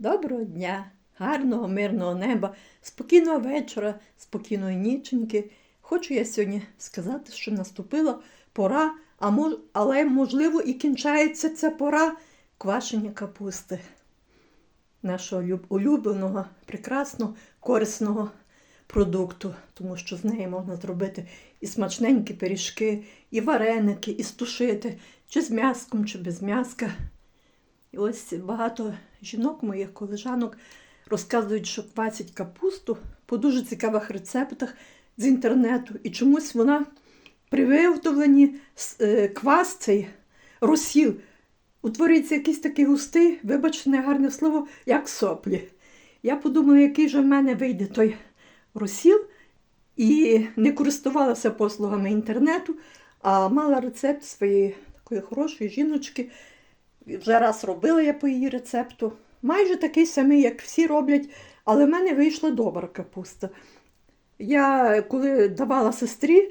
Доброго дня, гарного, мирного неба, спокійного вечора, спокійної ніченьки. Хочу я сьогодні сказати, що наступила пора, а мож, але можливо і кінчається ця пора квашення капусти. Нашого люб- улюбленого, прекрасного, корисного продукту, тому що з неї можна зробити і смачненькі пиріжки, і вареники, і стушити, чи з м'яском, чи без м'яска. І ось багато жінок, моїх колежанок, розказують, що квасять капусту по дуже цікавих рецептах з інтернету. І чомусь вона при виготовленні е, квас цей розсіл утворюється якийсь такий густий, вибачте, негарне слово, як соплі. Я подумала, який же в мене вийде той розсіл, і не користувалася послугами інтернету, а мала рецепт своєї такої хорошої жіночки. Вже раз робила я по її рецепту. Майже такий самий, як всі роблять, але в мене вийшла добра капуста. Я коли давала сестрі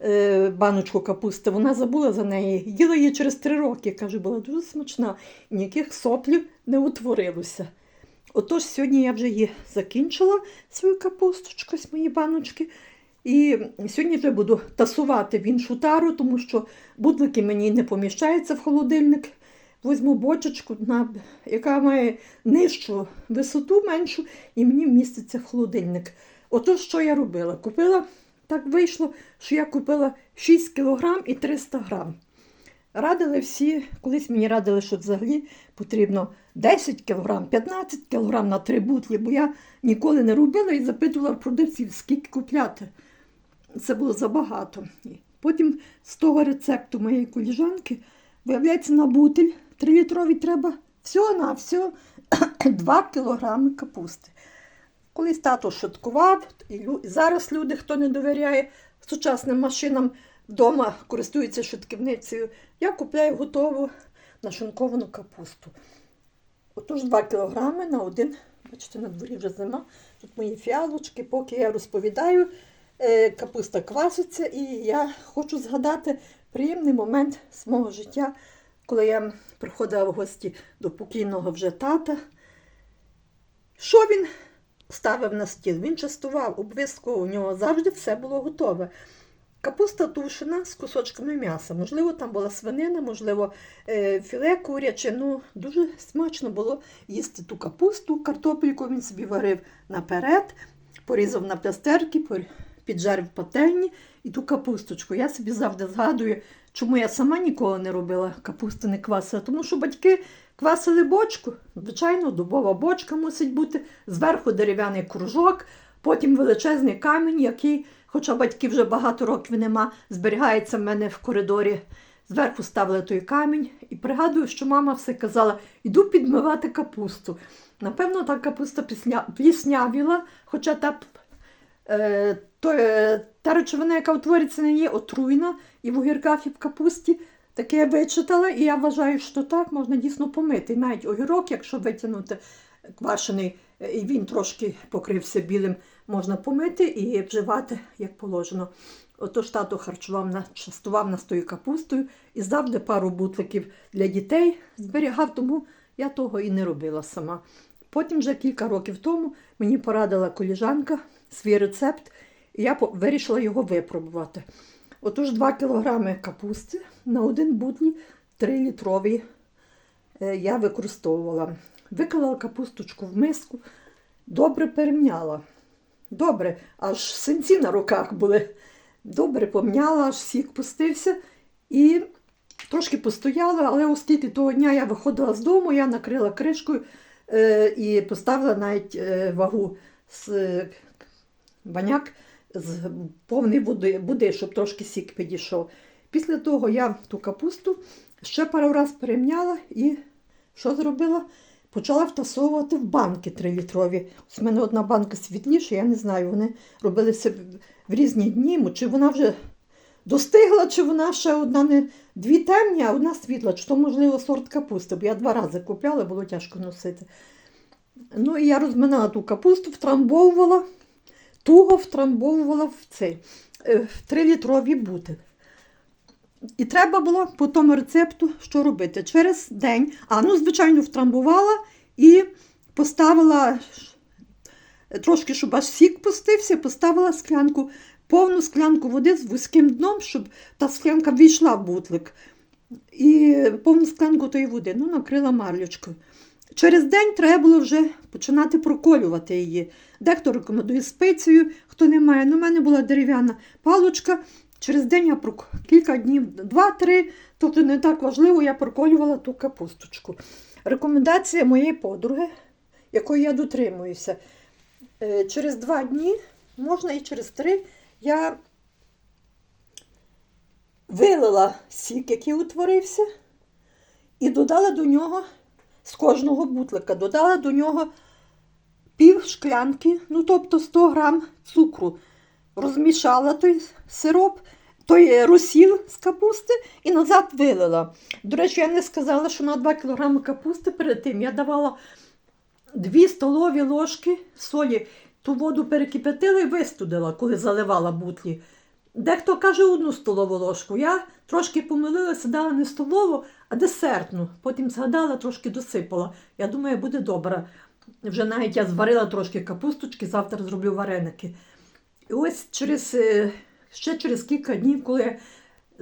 е, баночку капусти, вона забула за неї. Їла її через три роки. Каже, була дуже смачна, ніяких соплів не утворилося. Отож, сьогодні я вже її закінчила, свою капусточку з мої баночки. І сьогодні вже буду тасувати в іншу тару, тому що будлики мені не поміщаються в холодильник. Візьму бочечку, яка має нижчу висоту меншу, і мені вміститься в холодильник. Отож, що я робила? Купила, так вийшло, що я купила 6 кг і 300 грам. Радили всі, колись мені радили, що взагалі потрібно 10 кг, 15 кг на три бутлі, бо я ніколи не робила і запитувала продавців, скільки купляти. Це було забагато. Потім з того рецепту моєї коліжанки, виявляється, на бутиль 3-літровий треба всього на всього 2 кг капусти. Колись тато шуткував, і зараз люди, хто не довіряє сучасним машинам, вдома користуються шутківницею. Я купляю готову нашинковану капусту. Отож 2 кг на один, бачите, на дворі вже зима. Тут мої фіалочки, поки я розповідаю, е, капуста кваситься, і я хочу згадати приємний момент з мого життя, коли я приходила в гості до покійного вже тата. Що він ставив на стіл? Він частував обов'язково, у нього завжди все було готове. Капуста тушена з кусочками м'яса. Можливо, там була свинина, можливо, е, філе куряче. Ну, дуже смачно було їсти ту капусту, картопельку він собі варив наперед, порізав на плястерки, піджарив пательні і ту капусточку. Я собі завжди згадую, чому я сама ніколи не робила капусти, не квасила. Тому що батьки квасили бочку. Звичайно, дубова бочка мусить бути, зверху дерев'яний кружок, потім величезний камінь, який, хоча батьків вже багато років нема, зберігається в мене в коридорі. Зверху ставили той камінь і пригадую, що мама все казала: іду підмивати капусту. Напевно, та капуста пісня... пліснявіла, хоча та, то, е, та речовина, яка утвориться на ній, отруйна і в огірках, і в капусті. Таке я вичитала, і я вважаю, що так можна дійсно помити. Навіть огірок, якщо витягнути квашений, е, і він трошки покрився білим, можна помити і вживати як положено. Отож тато харчував нас, частував нас тою капустою і завжди пару бутликів для дітей зберігав, тому я того і не робила сама. Потім вже кілька років тому мені порадила коліжанка свій рецепт, і я вирішила його випробувати. Отож, 2 кг капусти на один бутлі 3 літрові е, я використовувала. Виклала капусточку в миску, добре перемняла. Добре, аж синці на руках були. Добре помняла, аж сік пустився. І трошки постояла, але оскільки того дня я виходила з дому, я накрила кришкою і поставила навіть е, вагу з е, баняк з повної води, води, щоб трошки сік підійшов. Після того я ту капусту ще пару разів перемняла і що зробила? Почала втасовувати в банки 3-літрові. Ось в мене одна банка світліша, я не знаю, вони робилися в різні дні, чи вона вже достигла, чи вона ще одна не дві темні, а одна світла, чи то, можливо, сорт капусти, бо я два рази купляла, було тяжко носити. Ну і я розминала ту капусту, втрамбовувала, туго втрамбовувала в цей е, в 3-літрові бутиль. І треба було по тому рецепту що робити. Через день, а ну, звичайно, втрамбувала і поставила трошки, щоб аж сік пустився, поставила склянку, повну склянку води з вузьким дном, щоб та склянка війшла в бутлик. І повну склянку тої води, ну, накрила марлючкою. Через день треба було вже починати проколювати її. Дехто рекомендує спицею, хто не має. Ну, у мене була дерев'яна палочка. Через день я прок... кілька днів, два-три, тобто не так важливо, я проколювала ту капусточку. Рекомендація моєї подруги, якої я дотримуюся. Е, Через два дні, можна і через три, я вилила сік, який утворився, і додала до нього з кожного бутлика, додала до нього пів шклянки, ну тобто 100 грам цукру. Розмішала той сироп, той розсіл з капусти і назад вилила. До речі, я не сказала, що на 2 кг капусти перед тим я давала 2 столові ложки солі. Ту воду перекипятила і вистудила, коли заливала бутлі. Дехто каже одну столову ложку. Я трошки помилилася, дала не столову, а десертну. Потім згадала, трошки досипала. Я думаю, буде добре. Вже навіть я зварила трошки капусточки, завтра зроблю вареники. І ось через, е, ще через кілька днів, коли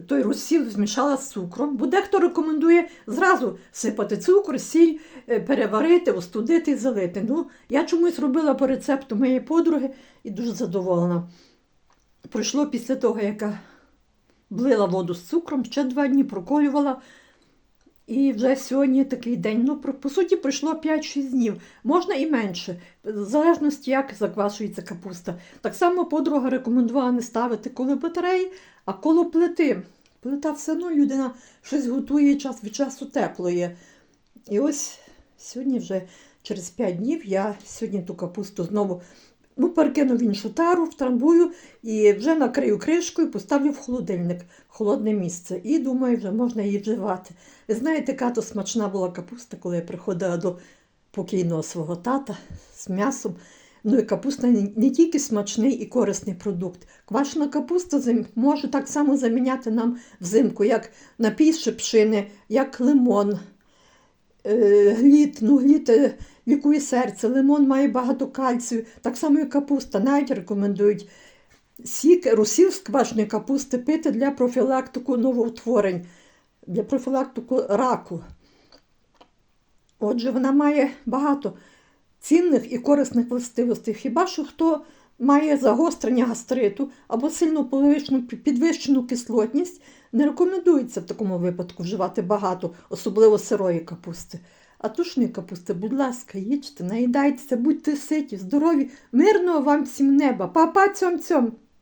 той розсіл змішала з цукром, бо дехто рекомендує зразу сипати цукор, сіль, е, переварити, остудити і залити. Ну, я чомусь робила по рецепту моєї подруги і дуже задоволена. Пройшло після того, як я блила воду з цукром, ще два дні проколювала. І вже сьогодні такий день. Ну, по суті, пройшло 5-6 днів. Можна і менше, в залежності, як заквашується капуста. Так само подруга рекомендувала не ставити коло батареї, а коло плити. Плита все одно людина щось готує час від часу тепло є. І ось сьогодні вже через 5 днів я сьогодні ту капусту знову ну, перекину в іншу тару, втрамбую і вже накрию кришкою, поставлю в холодильник, холодне місце. І думаю, вже можна її вживати. Ви знаєте, яка то смачна була капуста, коли я приходила до покійного свого тата з м'ясом. Ну і капуста не, тільки смачний і корисний продукт. Квашена капуста може так само заміняти нам взимку, як напій з шипшини, як лимон, е, гліт, ну гліт лікує серце, лимон має багато кальцію, так само і капуста. Навіть рекомендують сік, розсіл з капусти пити для профілактику новоутворень, для профілактику раку. Отже, вона має багато цінних і корисних властивостей. Хіба що хто має загострення гастриту або сильно повищену- підвищену кислотність, не рекомендується в такому випадку вживати багато, особливо сирої капусти. А тушної капусти, будь ласка, їжте, наїдайтеся, будьте ситі, здорові, мирного вам всім неба. Па-па, цьом-цьом!